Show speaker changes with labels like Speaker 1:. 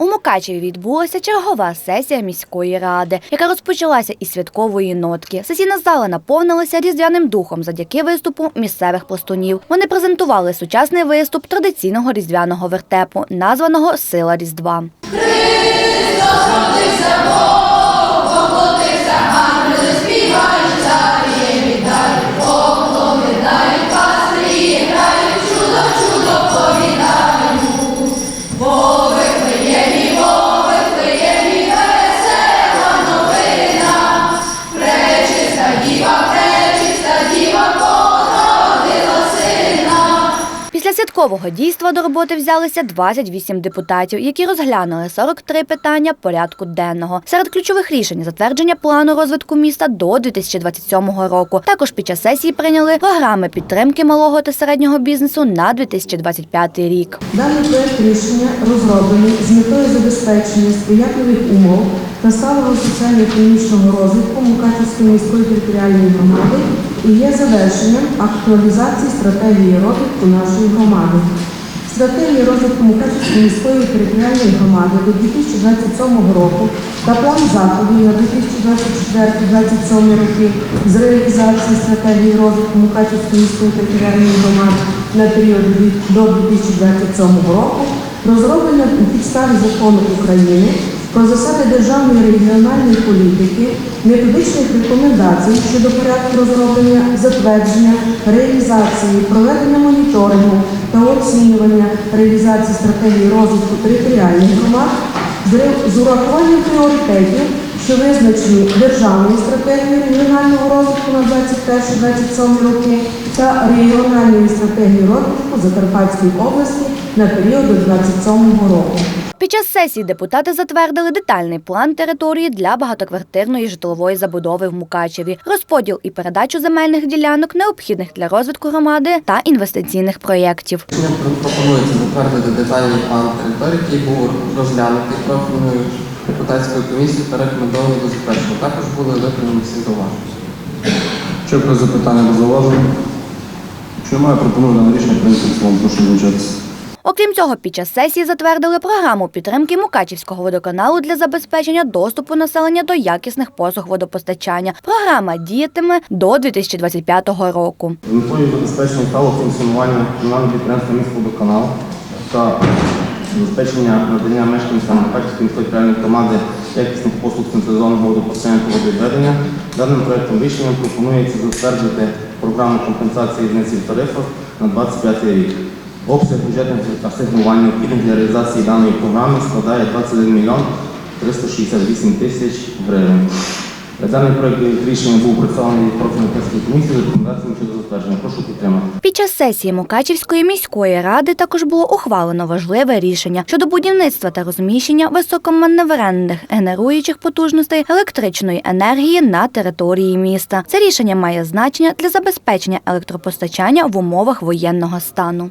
Speaker 1: У Мукачеві відбулася чергова сесія міської ради, яка розпочалася із святкової нотки. Сесійна зала наповнилася різдвяним духом завдяки виступу місцевих пластунів. Вони презентували сучасний виступ традиційного різдвяного вертепу, названого Сила Різдва. Після дійства до роботи взялися 28 депутатів, які розглянули 43 питання порядку денного. Серед ключових рішень затвердження плану розвитку міста до 2027 року. Також під час сесії прийняли програми підтримки малого та середнього бізнесу на 2025 рік.
Speaker 2: Даний проект рішення розроблений з метою забезпечення сприятливих умов та сталого соціально-економічного розвитку Мукачівської міської територіальної громади є завершенням актуалізації стратегії розвитку нашої громади. Стратегія розвитку Мукачівської міської територіальної громади до 2027 року та план заходів на 2024-2027 роки з реалізації стратегії розвитку Мукачівської міської територіальної громади на період до 2027 року розроблена на підставі закону України про засади державної регіональної політики, методичних рекомендацій щодо порядку розроблення, затвердження, реалізації, проведення моніторингу та оцінювання реалізації стратегії розвитку територіальних громад з урахуванням пріоритетів, що визначені державною стратегією регіонального розвитку на 21-27 роки та регіональною стратегією розвитку Закарпатської області на період до 27 року.
Speaker 1: Під час сесії депутати затвердили детальний план території для багатоквартирної житлової забудови в Мукачеві, розподіл і передачу земельних ділянок, необхідних для розвитку громади та інвестиційних проєктів.
Speaker 3: Пропонується затвердити детальний план території, який був розглянутий профільною депутатською комісією та рекомендований до затвердження. Також були виконані всі зауваження.
Speaker 4: Чи про запитання до зауваження? Якщо немає, пропоную дане рішення прийняти в цілому. Прошу визначатися.
Speaker 1: Окрім цього, під час сесії затвердили програму підтримки Мукачівського водоканалу для забезпечення доступу населення до якісних послуг водопостачання. Програма діятиме до 2025 року.
Speaker 4: Метою забезпечення сталого функціонування комунального підприємства «Міськводоканал» та забезпечення надання мешканцям Мукачівської територіальної громади якісних послуг централізованого водопостачання та водовідведення. Даним проектом рішенням пропонується затвердити програму компенсації різниці в тарифах на 25 рік. Обсяг бюджетних асигнувань необхідних для реалізації даної програми складає 21 мільйон 368 тисяч гривень. Даний проект рішення був опрацьований профільною тестовою комісією з рекомендаціями щодо затвердження. Прошу підтримати.
Speaker 1: Під час сесії Мукачівської міської ради також було ухвалено важливе рішення щодо будівництва та розміщення високоманевренних генеруючих потужностей електричної енергії на території міста. Це рішення має значення для забезпечення електропостачання в умовах воєнного стану.